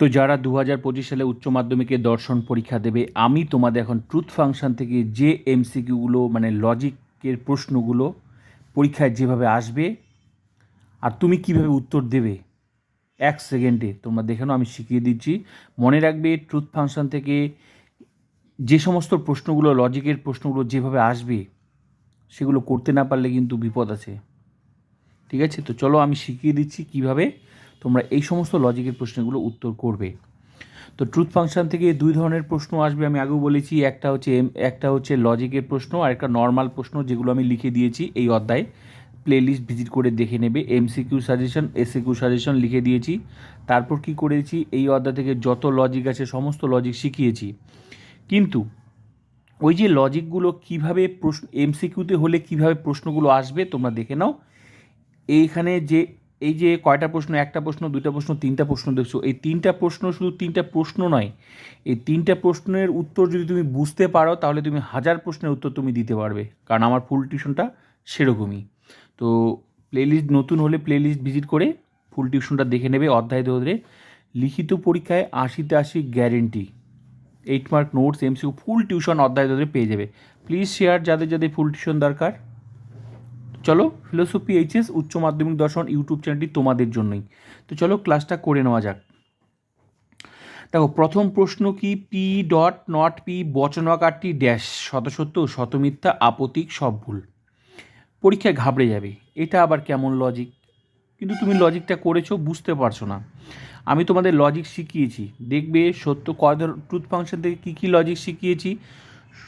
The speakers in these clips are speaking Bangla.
তো যারা দু হাজার পঁচিশ সালে উচ্চ মাধ্যমিকে দর্শন পরীক্ষা দেবে, আমি তোমাদের এখন ট্রুথ ফাংশন থেকে যে এমসিকিউগুলো মানে লজিকের প্রশ্নগুলো পরীক্ষায় যেভাবে আসবে আর তুমি কীভাবে উত্তর দেবে, এক সেকেন্ডে তোমরা দেখে আমি শিখিয়ে দিচ্ছি। মনে রাখবে ট্রুথ ফাংশন থেকে যে সমস্ত প্রশ্নগুলো লজিকের প্রশ্নগুলো যেভাবে আসবে, সেগুলো করতে না পারলে কিন্তু বিপদ আছে। ঠিক আছে? তো চলো আমি শিখিয়ে দিচ্ছি কীভাবে তোমরা এই সমস্ত লজিকের প্রশ্নগুলো উত্তর করবে। তো ট্রুথ ফাংশন থেকে দুই ধরনের প্রশ্ন আসবে, আমি আগেও বলেছি, একটা হচ্ছে এম- একটা হচ্ছে লজিকের প্রশ্ন, আর একটা নর্মাল প্রশ্ন যেগুলো আমি লিখে দিয়েছি এই অধ্যায়ে। প্লেলিস্ট ভিজিট করে দেখে নেবে এমসিকিউ সাজেশন এসিকিউ সাজেশন লিখে দিয়েছি। তারপর কি করেছি? এই অধ্যায় থেকে যত লজিক আছে, সমস্ত লজিক শিখিয়েছি। কিন্তু ওই যে লজিকগুলো কীভাবে প্রশ্ন এমসিকিউতে হলে কীভাবে প্রশ্নগুলো আসবে, তোমরা দেখে নাও। এইখানে যে এই যে কয়টা প্রশ্ন, একটা প্রশ্ন, দুইটা প্রশ্ন, তিনটা প্রশ্ন দেখছ, এই তিনটা প্রশ্ন শুধু তিনটা প্রশ্ন নয়, এই তিনটা প্রশ্নের উত্তর যদি তুমি বুঝতে পারো, তাহলে তুমি হাজার প্রশ্নের উত্তর তুমি দিতে পারবে, কারণ আমার ফুল টিউশনটা সেরকমই। তো প্লেলিস্ট নতুন হলে প্লেলিস্ট ভিজিট করে ফুল টিউশনটা দেখে নেবে অধ্যায় ধরে। লিখিত পরীক্ষায় আশিতে আশি guarantee eight mark notes MCQ full tuition অধ্যায় ধরে পেয়ে যাবে। প্লিজ শেয়ার যাদের যাদের ফুল টিউশন দরকার। চলো ফিলোসফি এইচএস উচ্চ মাধ্যমিক দর্শন ইউটিউব চ্যানেলটি তোমাদের জন্যই। তো চলো ক্লাসটা করে নেওয়া যাক। দেখো, প্রথম প্রশ্ন কি? পি ডট নট পি বচনাকারটি ড্যাশ শতসত্য শতমিথ্যা, আপতিক, সব ভুল। পরীক্ষায় ঘাবড়ে যাবে। এটা আবার কেমন লজিক কিন্তু তুমি লজিকটা করেছ, বুঝতে পারছ না। আমি তোমাদের লজিক শিখিয়েছি। দেখবে সত্য কয় ট্রুথ ফাংশন থেকে কী কী লজিক শিখিয়েছি?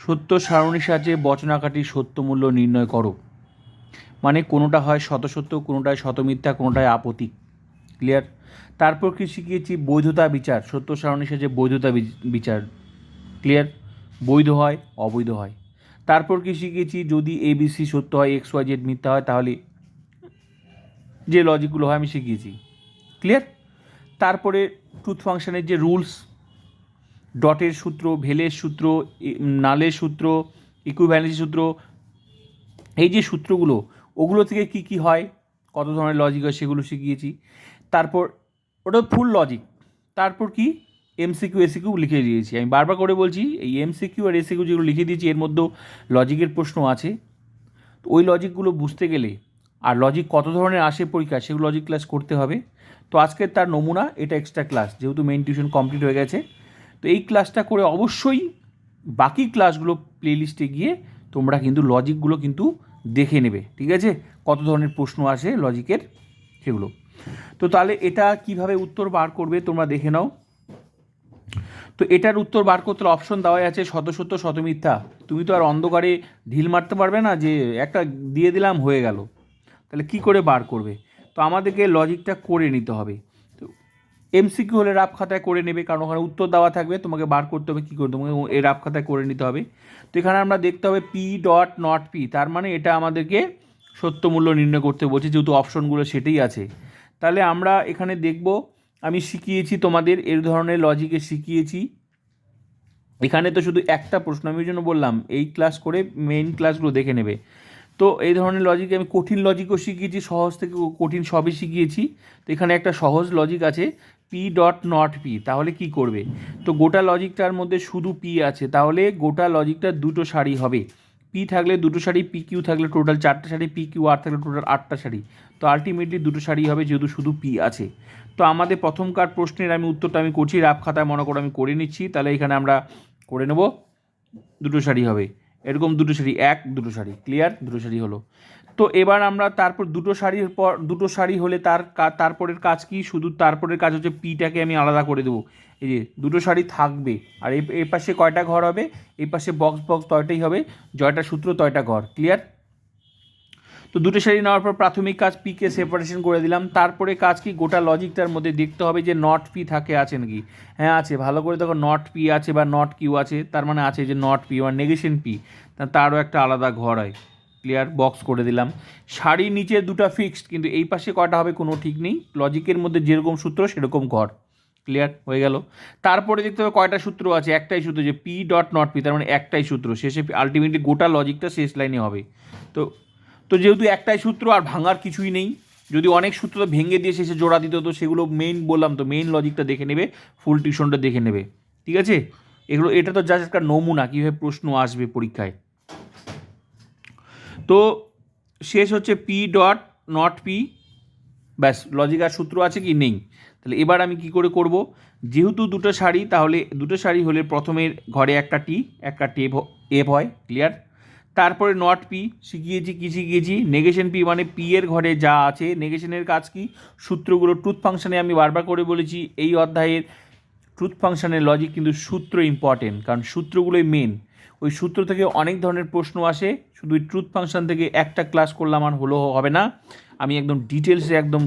সত্য সারণীর সাহায্যে বচনাকাটির সত্য মূল্য নির্ণয় করো। মানে কোনোটা হয় শতসত্য, কোনোটায় শতমিথ্যা, কোনোটায় আপত্তি। ক্লিয়ার তারপর কি শিখিয়েছি? বৈধতা বিচার, সত্য সারণীর সাহায্যে বৈধতা বিচার। ক্লিয়ার বৈধ হয়, অবৈধ হয়। তারপর কি শিখিয়েছি? যদি এবিসি সত্য হয় এক্স ওয়াই জেড মিথ্যা হয়, তাহলে যে লজিকগুলো হয়, আমি শিখিয়েছি। ক্লিয়ার তারপরে ট্রুথ ফাংশনের যে রুলস ডটের সূত্র, ভেলের সূত্র নালের সূত্র ইকুইভ্যালেন্সি সূত্র, এই যে সূত্রগুলো ওগুলো থেকে কি কি হয়, কত ধরনের লজিক হয় সেগুলো শিখিয়েছি। তারপর ওটা ফুল লজিক তারপর কি? এমসিকিউ এসিকিউ লিখে দিয়েছি। আমি বারবার করে বলছি, এই এমসিকিউ আর এসিকিউ যেগুলো লিখে দিয়েছি, এর মধ্যেও লজিকের প্রশ্ন আছে। তো ওই লজিকগুলো বুঝতে গেলে আর লজিক কত ধরনের আসে পরীক্ষা সেগুলো লজিক ক্লাস করতে হবে। তো আজকের তার নমুনা, এটা এক্সট্রা ক্লাস যেহেতু মেন টিউশন কমপ্লিট হয়ে গেছে। তো এই ক্লাসটা করে অবশ্যই বাকি ক্লাসগুলো প্লেলিস্টে গিয়ে তোমরা কিন্তু লজিকগুলো কিন্তু দেখে নেবে, ঠিক আছে? কত ধরনের প্রশ্ন আসে লজিকের সেগুলো। তো তাহলে এটা কীভাবে উত্তর বার করবে তোমরা দেখে নাও। তো এটার উত্তর বার করতে অপশন দেওয়াই আছে শত সত্য শত মিথ্যা। তুমি তো আর অন্ধকারে ঢিল মারতে পারবে না যে একটা দিয়ে দিলাম, হয়ে গেল। তাহলে কি করে বার করবে? তো আমাদেরকে লজিকটা করে নিতে হবে। এমসিকিউ হলে রাফ খাতায় করে নেবে, কারণ ওখানে উত্তর দেওয়া থাকবে, তোমাকে বার করতে হবে কী করে, তোমাকে এই রাফ খাতায় করে নিতে হবে। তো এখানে আমরা দেখতে হবে পি ডট নট পি তার মানে এটা আমাদেরকে সত্য মূল্য নির্ণয় করতে বলছে, যেহেতু অপশনগুলো সেটাই আছে। তাহলে আমরা এখানে দেখব, আমি শিখিয়েছি তোমাদের, এর ধরনের লজিকে শিখিয়েছি। এখানে তো শুধু একটা প্রশ্ন, আমি জন্য বললাম, এই ক্লাস করে মেইন ক্লাসগুলো দেখে নেবে। তো এই ধরনের লজিক আমি কঠিন লজিকও শিখিয়েছি, সহজ থেকে কঠিন সবই শিখিয়েছি। তো এখানে একটা সহজ লজিক আছে পি ডট নট পি তাহলে কি করবে? তো গোটা লজিকটার মধ্যে শুধু পি আছে, তাহলে গোটা লজিকটা দুটো সারি হবে। পি থাকলে দুটো শাড়ি পি কিউ থাকলে টোটাল চারটা শাড়ি পি কিউ আর থাকলে টোটাল আটটা শাড়ি তো আলটিমেটলি দুটো শাড়ি হবে যেহেতু শুধু পি আছে। তো আমাদের প্রথমকার প্রশ্নের আমি উত্তরটা আমি করছি, রাফ খাতায় মনে করে আমি করে নিচ্ছি, তাহলে এখানে আমরা করে নেব। দুটো শাড়ি হবে। এরকম দুটো শাড়ি এক, দুটো শাড়ি ক্লিয়ার দুটো শাড়ি হলো। তো এবার আমরা তারপর দুটো শাড়ির পর, দুটো শাড়ি হলে তার তারপরের কাজ কি? শুধু তারপরের কাজ হচ্ছে পিটাকে আমি আলাদা করে দেবো। এই যে, দুটো শাড়ি থাকবে। আর এই পাশে কয়টা ঘর হবে? এই পাশে বক্স বক্স তয়টাই হবে। জয়টা সূত্র, তয়টা ঘর। ক্লিয়ার তো দুটো শাড়ি নেওয়ার পর প্রাথমিক কাজ পিকে সেপারেশন করে দিলাম। তারপরে কাজ কি? গোটা লজিকটার মধ্যে দেখতে হবে যে নট পি থাকে আছে নাকি হ্যাঁ আছে। ভালো করে দেখো নট পি আছে বা নট কিউ আছে। তার মানে আছে যে নট পি বা নেগেশন পি তারও একটা আলাদা ঘর হয়। ক্লিয়ার বক্স করে দিলাম। শাড়ির নিচে দুটো ফিক্সড কিন্তু এই পাশে কয়টা হবে কোনো ঠিক নেই। লজিকের মধ্যে যেরকম সূত্র, সেরকম ঘর। ক্লিয়ার হয়ে গেল। তারপরে দেখতে হবে কয়টা সূত্র আছে। একটাই সূত্র যে পি ডট নট পি তার মানে একটাই সূত্র। শেষে আলটিমেটলি গোটা লজিকটা শেষ লাইনে হবে। তো তো যেহেতু একটাই সূত্র, আর ভাঙার কিছুই নেই, যদি অনেক সূত্র তো ভেঙে দিয়ে শেষে জোড়া দিত, তো সেগুলো মেইন বললাম তো মেইন লজিকটা দেখে নেবে ফুল টিউশনটা দেখে নেবে। ঠিক আছে? এগুলো, এটা তো জাস্ট একটা নমুনা, কীভাবে প্রশ্ন আসবে পরীক্ষায়। তো শেষ হচ্ছে পি ডট নট পি ব্যাস লজিক আর সূত্র আছে কি? নেই। তাহলে এবার আমি কি করে করব? যেহেতু দুটো শাড়ি তাহলে দুটো শাড়ি হলে প্রথমের ঘরে একটা টি একটা টেপ এফ হয় ক্লিয়ার তারপরে নট পি শিখিয়েছি, কি শিখিয়েছি? নেগেশন পি মানে পি এর ঘরে যা আছে নেগেশনের কাজ কি? সূত্রগুলো ট্রুথ ফাংশনে আমি বারবার করে বলেছি, এই অধ্যায়ের ট্রুথ ফাংশনের লজিক কিন্তু সূত্র ইম্পর্টেন্ট কারণ সূত্রগুলোই মেন ওই সূত্র থেকে অনেক ধরনের প্রশ্ন আসে। শুধু ট্রুথ ফাংশন থেকে একটা ক্লাস করলাম আর হলো হবে না। আমি একদম ডিটেলসে একদম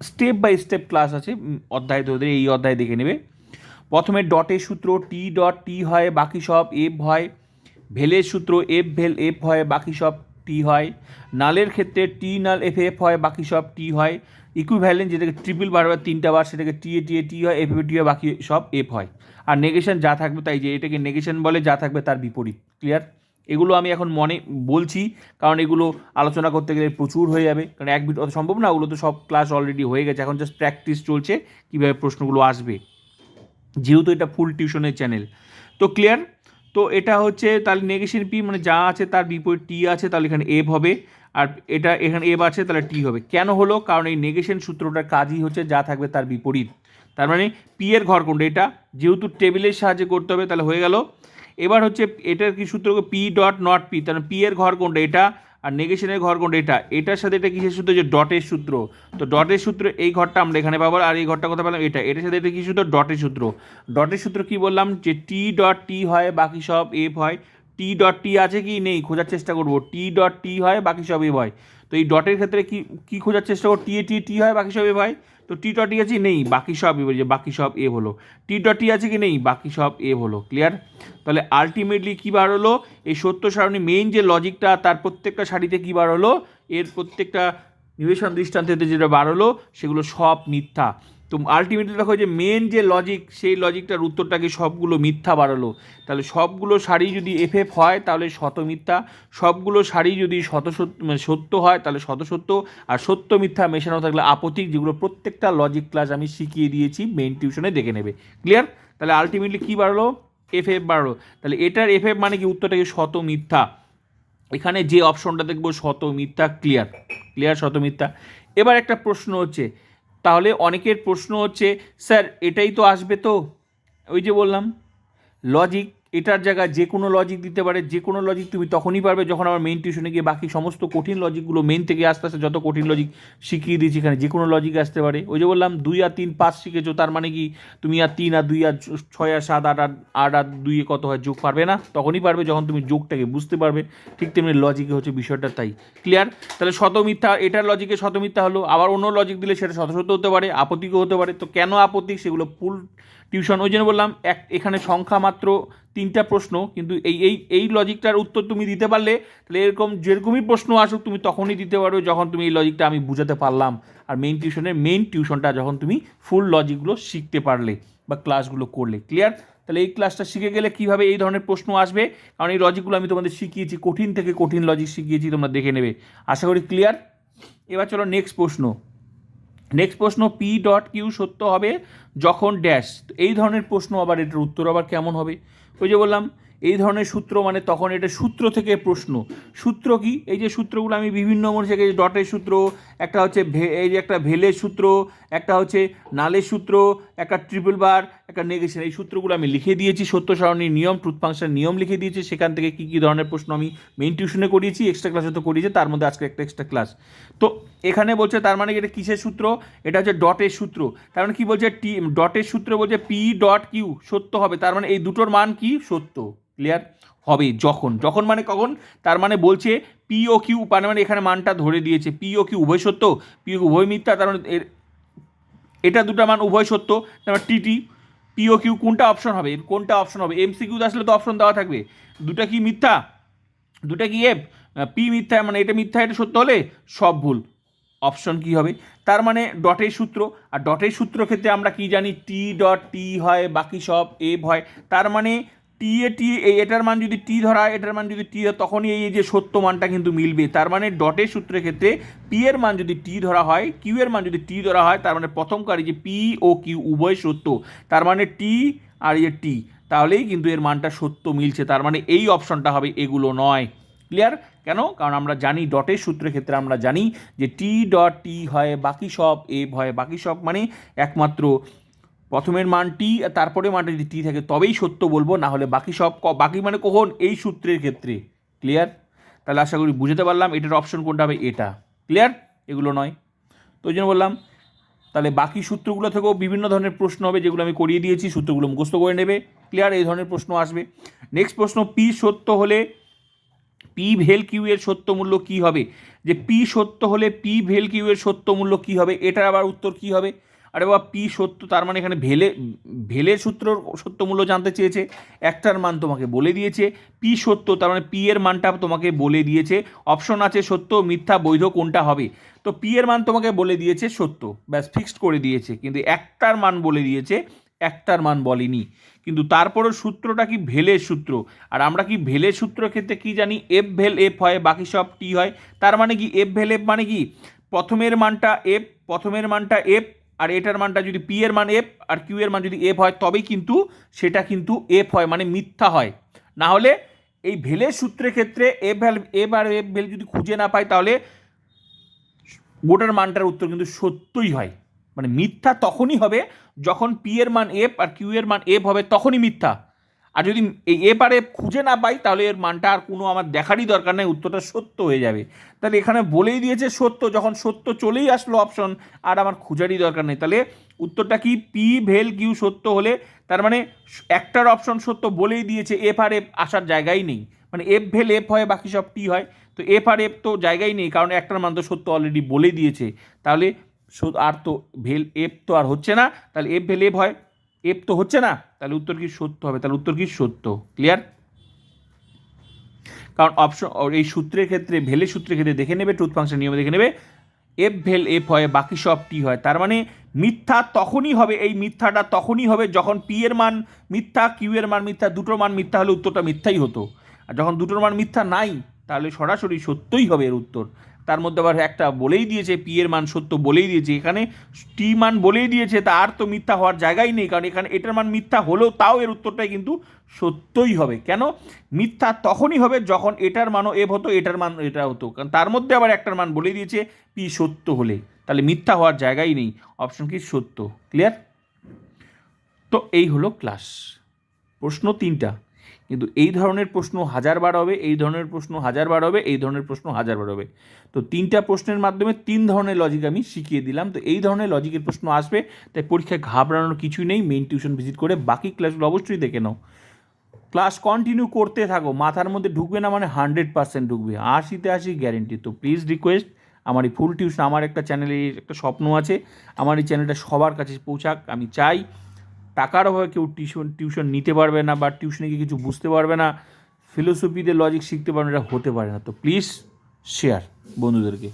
স্টেপ বাই স্টেপ ক্লাস আছে। অধ্যায় ধরে এই অধ্যায় দেখে নেবে। প্রথমে ডটের সূত্র টি ডট টি হয়, বাকি সব এফ হয়। ভেলের সূত্র এফ ভেল এফ হয়, বাকি সব টি হয়। নালের ক্ষেত্রে টি নাল এফ এফ হয়, বাকি সব টি হয়। ইকুইভ্যালেন্ট যেটাকে ট্রিপল বারবার তিনটা বার সেটাকে টি এ টি এ টি হয় এফ এফ টি হয়, বাকি সব এফ হয়। আর নেগেশন যা থাকবে তাই যে এটাকে নেগেশন বলে, যা থাকবে তার বিপরীত। ক্লিয়ার এগুলো আমি এখন মনে বলছি, কারণ এগুলো আলোচনা করতে গেলে প্রচুর হয়ে যাবে। কারণ এক মিনিট অত সম্ভব না, ওগুলো তো সব ক্লাস অলরেডি হয়ে গেছে। এখন জাস্ট প্র্যাকটিস চলছে, কীভাবে প্রশ্নগুলো আসবে। যেহেতু এটা ফুল টিউশনের চ্যানেল তো ক্লিয়ার তো এটা হচ্ছে তাহলে নেগেশন পি মানে যা আছে তার বিপরীত টি আছে, তাহলে এখানে এফ হবে। আর এটা এখানে এফ আছে তাহলে টি হবে। কেন হলো? কারণ এই নেগেশন সূত্রটার কাজই হচ্ছে যা থাকবে তার বিপরীত। তার মানে পি এর ঘর কোনটা এটা যেহেতু টেবিলের সাহায্যে করতে হবে, তাহলে হয়ে গেল। এবার হচ্ছে এটার কি সূত্র পি ডট নট পি তাহলে পি এর ঘর কোনটা এটা আর নেগেশনের ঘর কোনটা এটা। এটার সাথে এটা কিসের সূত্র? যে ডটের সূত্র। তো ডটের সূত্র, এই ঘরটা আমরা এখানে পাবো, আর এই ঘরটা কথা পেলাম? এটা। এটার সাথে এটা কি সূত্র? ডটের সূত্র। ডটের সূত্র কি বললাম? যে টি ডট টি হয়, বাকি সব এফ হয়। টি ডট টি আছে কি? নেই, খোঁজার চেষ্টা করব। টি ডট টি হয়, বাকি সব এফ হয় তো এই ডটের ক্ষেত্রে কি কি খোঁজার চেষ্টা করব? টি এ টি টি হয়, বাকি সব এফ হয় তো টি ডট টি আছে, নেই, বাকি সব এ বাকি সব এ হলো। টি ডট টি আছে কি? নেই, বাকি সব এ হলো। ক্লিয়ার তাহলে আলটিমেটলি কী বার হলো? এই সত্য সারণী মেইন যে লজিকটা তার প্রত্যেকটা শাড়িতে কী বার হলো? এর প্রত্যেকটা নিবেশন দৃষ্টান্তেতে যেটা বার হলো, সেগুলো সব মিথ্যা। তো আলটিমেটলি দেখো যে মেন যে লজিক সেই লজিকটার উত্তরটাকে সবগুলো মিথ্যা বাড়ালো? তাহলে সবগুলো শাড়ি যদি এফ এফ হয়, তাহলে শত মিথ্যা। সবগুলো শাড়ি যদি শত সত্য মানে সত্য হয়, তাহলে শত সত্য। আর সত্য মিথ্যা মেশানো থাকলে আপতিক যেগুলো প্রত্যেকটা লজিক ক্লাস আমি শিখিয়ে দিয়েছি মেন টিউশনে দেখে নেবে। ক্লিয়ার তাহলে আলটিমেটলি কী বাড়লো? এফ এফ বাড়লো। তাহলে এটার এফ এফ মানে কি? উত্তরটাকে শত মিথ্যা। এখানে যে অপশনটা দেখব, শত মিথ্যা ক্লিয়ার ক্লিয়ার শত মিথ্যা। এবার একটা প্রশ্ন হচ্ছে তাহলে অনেকের প্রশ্ন হচ্ছে স্যার এটাই তো আসবে তো? ওই যে বললাম লজিক এটার জায়গায় যে কোনো লজিক দিতে পারে যে কোনো লজিক তুমি তখনই পারবে যখন আমার মেন টিউশনে গিয়ে বাকি সমস্ত কঠিন লজিকগুলো মেন থেকে আস্তে আস্তে যত কঠিন লজিক শিখিয়ে দিয়েছি এখানে যে কোনো লজিক আসতে পারে। ওই যে বললাম, দুই আর তিন পাঁচ শিখেছো, তার মানে কি তুমি আর তিন আর দুই আর ছয় আর সাত, আট আট আট আর দুইয়ে কত হয়, যোগ পারবে না? তখনই পারবে যখন তুমি যোগটাকে বুঝতে পারবে। ঠিক তেমনি লজিকে হচ্ছে বিষয়টা তাই। ক্লিয়ার তাহলে শত মিথ্যা এটার লজিকে শত মিথ্যা হলো, আবার অন্য লজিক দিলে সেটা শত শত হতে পারে, আপত্তিকও হতে পারে। তো কেন আপত্তিক সেগুলো ফুল টিউশন, ওই জন্য বললাম এক, এখানে সংখ্যা মাত্র তিনটা প্রশ্ন, কিন্তু এই এই এই লজিকটার উত্তর তুমি দিতে পারলে, তাহলে এরকম যেরকমই প্রশ্ন আসুক, তুমি তখনই দিতে পারো যখন তুমি এই লজিকটা আমি বুঝাতে পারলাম। আর মেইন টিউশনের মেইন টিউশনটা যখন তুমি ফুল লজিকগুলো শিখতে পারলে বা ক্লাসগুলো করলে। ক্লিয়ার তাহলে এই ক্লাসটা শিখে গেলে কীভাবে এই ধরনের প্রশ্ন আসবে? কারণ এই লজিকগুলো আমি তোমাদের শিখিয়েছি, কঠিন থেকে কঠিন লজিক শিখিয়েছি, তোমরা দেখে নেবে। আশা করি ক্লিয়ার এবার চলো নেক্সট প্রশ্ন। নেক্সট প্রশ্ন পি ডট কিউ সত্য হবে যখন ড্যাশ এই ধরনের প্রশ্ন আবার এটার উত্তর আবার কেমন হবে? ওই যে বললাম, এই ধরনের সূত্র মানে তখন এটা সূত্র থেকে প্রশ্ন। সূত্র কি? এই যে সূত্রগুলো আমি বিভিন্ন মনে থেকে ডটের সূত্র, একটা হচ্ছে ভে এই যে একটা ভেলের সূত্র, একটা হচ্ছে নালের সূত্র, একটা ট্রিপল বার একটা নেগেশন এই সূত্রগুলো আমি লিখে দিয়েছি, সত্য সারণীর নিয়ম ট্রুথ ফাংশন নিয়ম লিখে দিয়েছি, সেখান থেকে কী কী ধরনের প্রশ্ন আমি মেইন টিউশনে করিয়েছি এক্সট্রা ক্লাসে তো করিয়েছি, তার মধ্যে আজকে একটা এক্সট্রা ক্লাস তো এখানে বলছে তার মানে এটা কিসের সূত্র? এটা হচ্ছে ডটের সূত্র। তার মানে কি বলছে? টি ডটের সূত্র বলছে পি ডট কিউ সত্য হবে। তার মানে এই দুটোর মান কি? সত্য। ক্লিয়ার হবে যখন। যখন মানে কখন? তার মানে বলছে পি ও কিউ মানে মানে এখানে মানটা ধরে দিয়েছে। পি ও কিউ উভয় সত্য পি উভয় মিথ্যা, তার মানে এটা দুটো মান উভয় সত্য, তার মানে টিটি পি ও কিউ কোনটা অপশন হবে? কোনটা অপশন হবে? এমসিকিউ আসলে তো অপশন দেওয়া থাকবে। দুটা কি মিথ্যা? দুটা কি এফ পি মিথ্যা মানে এটা মিথ্যা, এটা সত্য হলে সব ভুল। অপশন কি হবে? তার মানে ডটের সূত্র, আর ডটের সূত্র ক্ষেত্রে আমরা কি জানি? টি ডট টি হয়, বাকি সব এফ হয়। তার মানে টি এ টি এটার মান যদি টি ধরা হয়, এটার মান যদি টি তখনই এই যে সত্য মানটা কিন্তু মিলবে। তার মানে ডটের সূত্রের ক্ষেত্রে পি এর মান যদি টি ধরা হয় কিউ এর মান যদি টি ধরা হয়, তার মানে প্রথম কারি যে পি ও কিউ উভয় সত্য, তার মানে টি আর এই টি তাহলেই কিন্তু এর মানটা সত্য মিলছে। তার মানে এই অপশনটা হবে এগুলো নয়। ক্লিয়ার কেন? কারণ আমরা জানি ডটের সূত্রের ক্ষেত্রে আমরা জানি যে টি ডট টি হয় বাকি সব এ হয় বাকি সব মানে একমাত্র প্রথমের মানটি তারপরে মানটি যদি টি থাকে, তবেই সত্য বলব, না হলে বাকি সব বাকি মানে কখন? এই সূত্রের ক্ষেত্রে। ক্লিয়ার তাহলে আশা করি বুঝতে পারলাম, এটার অপশন কোনটা হবে? এটা। ক্লিয়ার এগুলো নয়। তো ওই জন্য বললাম, তাহলে বাকি সূত্রগুলো থেকেও বিভিন্ন ধরনের প্রশ্ন হবে, যেগুলো আমি করিয়ে দিয়েছি, সূত্রগুলো মুখস্থ করে নেবে। ক্লিয়ার এই ধরনের প্রশ্ন আসবে। নেক্সট প্রশ্ন পি সত্য হলে পি ভেল কিউ এর সত্য মূল্য কী হবে? যে পি সত্য হলে পি ভেল কিউ এর সত্য মূল্য কী হবে? এটার আবার উত্তর কী হবে? আরে বাবা পি সত্য, তার মানে এখানে ভেলে ভেলে সূত্র, সত্য মূল্য জানতে চেয়েছে, একটার মান তোমাকে বলে দিয়েছে পি সত্য, তার মানে পি এর মানটা তোমাকে বলে দিয়েছে, অপশন আছে সত্য, মিথ্যা, বৈধ, কোনটা হবে? তো পি এর মান তোমাকে বলে দিয়েছে সত্য, ব্যাস ফিক্সড করে দিয়েছে, কিন্তু একটার মান বলে দিয়েছে, একটার মান বলেনি, কিন্তু তারপরও সূত্রটা কি ভেলের সূত্র? আর আমরা কি ভেলের সূত্র ক্ষেত্রে কি জানি? এফ ভেল এফ হয়, বাকি সব টি হয়, তার মানে কি এফ ভেল এফ মানে কি? প্রথমের মানটা এফ প্রথমের মানটা এফ আর এটার মানটা যদি পি এর মান এফ আর কিউ এর মান যদি এফ হয়, তবেই কিন্তু সেটা কিন্তু এফ হয় মানে মিথ্যা হয়। না হলে এই ভেলের সূত্রের ক্ষেত্রে এফ ভ্যাল এফ আর এফ ভেল যদি খুঁজে না পায় তাহলে গোটার মানটার উত্তর কিন্তু সত্যই হয়। মানে মিথ্যা তখনই হবে যখন পি এর মান এফ আর কিউ এর মান এফ হবে, তখনই মিথ্যা। আর যদি এফ খুঁজে না পাই, তাহলে এর মানটা আর কোনো আমার দেখারই দরকার নেই, উত্তরটা সত্য হয়ে যাবে। তাহলে এখানে বলেই দিয়েছে সত্য, যখন সত্য চলেই আসলো অপশন আর আমার খুঁজারই দরকার নেই। তাহলে উত্তরটা কি? পি ভেল কিউ সত্য হলে, তার মানে একটার অপশন সত্য বলেই দিয়েছে এফ আর এফ আসার জায়গাই নেই। মানে এফ ভেল এফ হয়, বাকি সব টি হয়। তো এফ আর এফ তো জায়গাই নেই, কারণ একটার মান তো সত্য অলরেডি বলেই দিয়েছে। তাহলে আর তো ভেল এফ তো আর হচ্ছে না, তাহলে এফ ভেল এফ হয়। এফ তো হচ্ছে না, তাহলে উত্তর কি সত্য হবে? তাহলে উত্তর কি সত্য? ক্লিয়ার কারণ অপশন এই সূত্রের ক্ষেত্রে ভেলে সূত্রের ক্ষেত্রে দেখে নেবে ট্রুথ ফাংশন নিয়মে দেখে নেবে এফ ভেল এফ হয়, বাকি সব টি হয়। তার মানে মিথ্যা তখনই হবে, এই মিথ্যাটা তখনই হবে যখন পি এর মান মিথ্যা কিউ এর মান মিথ্যা, দুটোর মান মিথ্যা হলে উত্তরটা মিথ্যাই হতো। আর যখন দুটোর মান মিথ্যা নাই, তাহলে সরাসরি সত্যই হবে এর উত্তর। তার মধ্যে আবার একটা বলেই দিয়েছে পি এর মান সত্য বলেই দিয়েছে। এখানে টি মান বলেই দিয়েছে, তা আর তো মিথ্যা হওয়ার জায়গাই নেই, কারণ এখানে এটার মান মিথ্যা হলেও তাও এর উত্তরটাই কিন্তু সত্যই হবে। কেন? মিথ্যা তখনই হবে যখন এটার মানও এভ হতো, এটার মান এটা হতো। কারণ তার মধ্যে আবার একটার মান বলে দিয়েছে পি সত্য হলে। তাহলে মিথ্যা হওয়ার জায়গাই নেই অপশন কি সত্য? ক্লিয়ার তো এই হলো ক্লাস প্রশ্ন তিনটা। কিন্তু এই ধরনের প্রশ্ন হাজারবার হবে, এই ধরনের প্রশ্ন হাজারবার হবে, এই ধরনের প্রশ্ন হাজারবার হবে। তো তিনটা প্রশ্নের মাধ্যমে তিন ধরনের লজিক আমি শিখিয়ে দিলাম। তো এই ধরনের লজিকের প্রশ্ন আসবে, তাই পরীক্ষায় ঘাবড়ানোর কিছুই নেই মেইন টিউশন ভিজিট করে বাকি ক্লাসগুলো অবশ্যই দেখে নাও। ক্লাস কন্টিনিউ করতে থাকো, মাথার মধ্যে ঢুকবে না মানে হান্ড্রেড পার্সেন্ট ঢুকবে, আশিতে আশি গ্যারেন্টি তো প্লিজ রিকোয়েস্ট আমার এই ফুল টিউশন আমার একটা চ্যানেলের একটা স্বপ্ন আছে, আমার এই চ্যানেলটা সবার কাছে পৌঁছাক, আমি চাই টাকার অভাবে কেউ টিউশন টিউশন নিতে পারবে না বা টিউশনে গিয়ে কিছু বুঝতে পারবে না ফিলোসফিতে লজিক শিখতে পারবে না, এটা হতে পারে না। তো প্লিজ শেয়ার বন্ধুদেরকে।